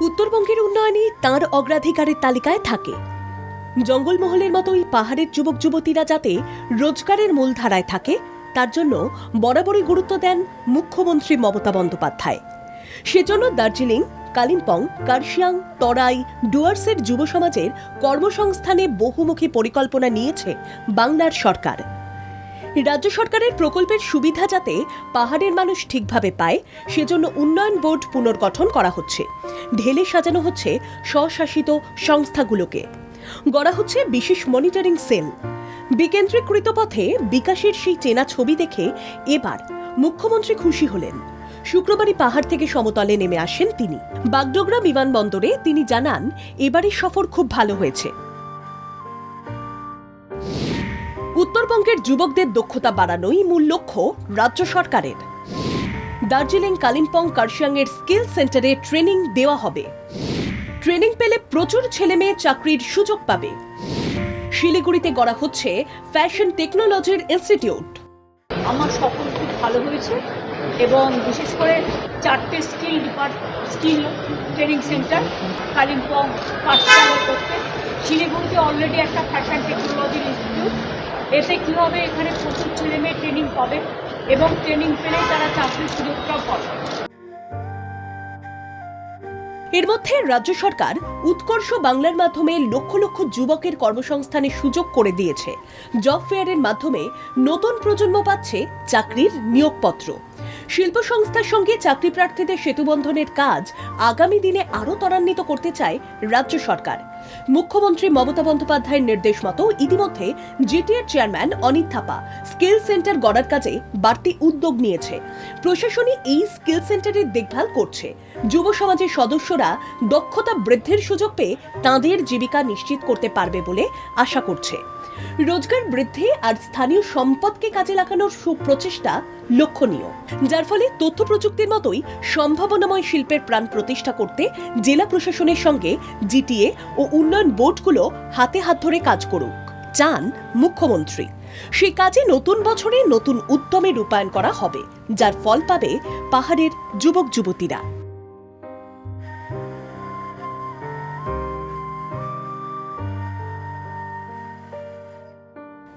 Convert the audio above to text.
উত্তরবঙ্গের উন্নয়নই তাঁর অগ্রাধিকারের তালিকায় থাকে। জঙ্গলমহলের মতোই পাহাড়ের যুবক যুবতীরা যাতে রোজগারের মূলধারায় থাকে, তার জন্য বরাবরই গুরুত্ব দেন মুখ্যমন্ত্রী মমতা বন্দ্যোপাধ্যায়। সেজন্য দার্জিলিং, কালিম্পং, কার্শিয়াং, তরাই, ডুয়ার্সের যুব সমাজের কর্মসংস্থানে বহুমুখী পরিকল্পনা নিয়েছে বাংলার সরকার। রাজ্য সরকারের প্রকল্পের সুবিধা যাতে পাহাড়ের মানুষ ঠিকভাবে পায়, সেজন্য উন্নয়ন বোর্ড পুনর্গঠন করা হচ্ছে। ঢেলে সাজানো হচ্ছে স্বশাসিত সংস্থাগুলোকে। গড়া হচ্ছে বিশেষ মনিটরিং সেল। বিকেন্দ্রীকৃত পথে বিকাশের সেই চেনা ছবি দেখে এবার মুখ্যমন্ত্রী খুশি হলেন। শুক্রবারই পাহাড় থেকে সমতলে নেমে আসেন তিনি। বাগডোগরা বিমানবন্দরে তিনি জানান, এবারের সফর খুব ভালো হয়েছে। উত্তরবঙ্গের যুবকদের দক্ষতা বাড়ানোই মূল লক্ষ্য রাজ্য সরকারের। দার্জিলিং কালিম্পং কার্শিয়াংয়ের স্কিল সেন্টারে ট্রেনিং দেওয়া হবে। ট্রেনিং পেলে প্রচুর ছেলেমেয়ে চাকরির সুযোগ পাবে। শিলিগুড়িতে গড়া হচ্ছে ফ্যাশন টেকনোলজির ইনস্টিটিউট। আমার সফল খুব ভালো হয়েছে এবং বিশেষ করে চারটে skill depart skill training center Kalimpong কাঠসাগর করতে শিলিগুড়িতে অলরেডি একটা ফ্যাশন টেকনোলজির ইনস্টিটিউট। এতে কী হবে এখানে প্রচুর ছেলে মেয়ে ট্রেনিং পাবে এবং ট্রেনিং পেলেই তারা চাকরির সুযোগটাও পাবে। এর মধ্যে রাজ্য সরকার উৎকর্ষ বাংলার মাধ্যমে লক্ষ লক্ষ যুবকের কর্মসংস্থানের সুযোগ করে দিয়েছে। জব ফেয়ারের মাধ্যমে নতুন প্রজন্ম পাচ্ছে চাকরির নিয়োগপত্র। শিল্প সংস্থার সঙ্গে চাকরি প্রার্থীদের সেতুবন্ধনের কাজ আগামী দিনে আরও ত্বরান্বিত করতে চায় রাজ্য সরকার। মুখ্যমন্ত্রী মমতা বন্দ্যোপাধ্যায়ের নির্দেশ মতো ইতিমধ্যে জিটিএর chairman Anit Thapa skill center গড়ার কাজে বাড়তি উদ্যোগ নিয়েছে। প্রশাসনই এই স্কিল সেন্টারের দেখভাল করছে। যুব সমাজের সদস্যরা দক্ষতা বৃদ্ধির সুযোগ পেয়ে তাঁদের জীবিকা নিশ্চিত করতে পারবে বলে আশা করছে। রোজগার বৃদ্ধি আর স্থানীয় সম্পদকে কাজে লাগানোর সুপ্রচেষ্টা লক্ষণীয়। যার ফলে তথ্য প্রযুক্তির মতোই সম্ভাবনাময় শিল্পের প্রাণ প্রতিষ্ঠা করতে জেলা প্রশাসনের সঙ্গে জিটিএ ও উন্নয়ন বোর্ডগুলো হাতে হাত ধরে কাজ করুক, চান মুখ্যমন্ত্রী। সেই কাজে নতুন বছরে নতুন উদ্যমে রূপায়ণ করা হবে, যার ফল পাবে পাহাড়ের যুবক যুবতীরা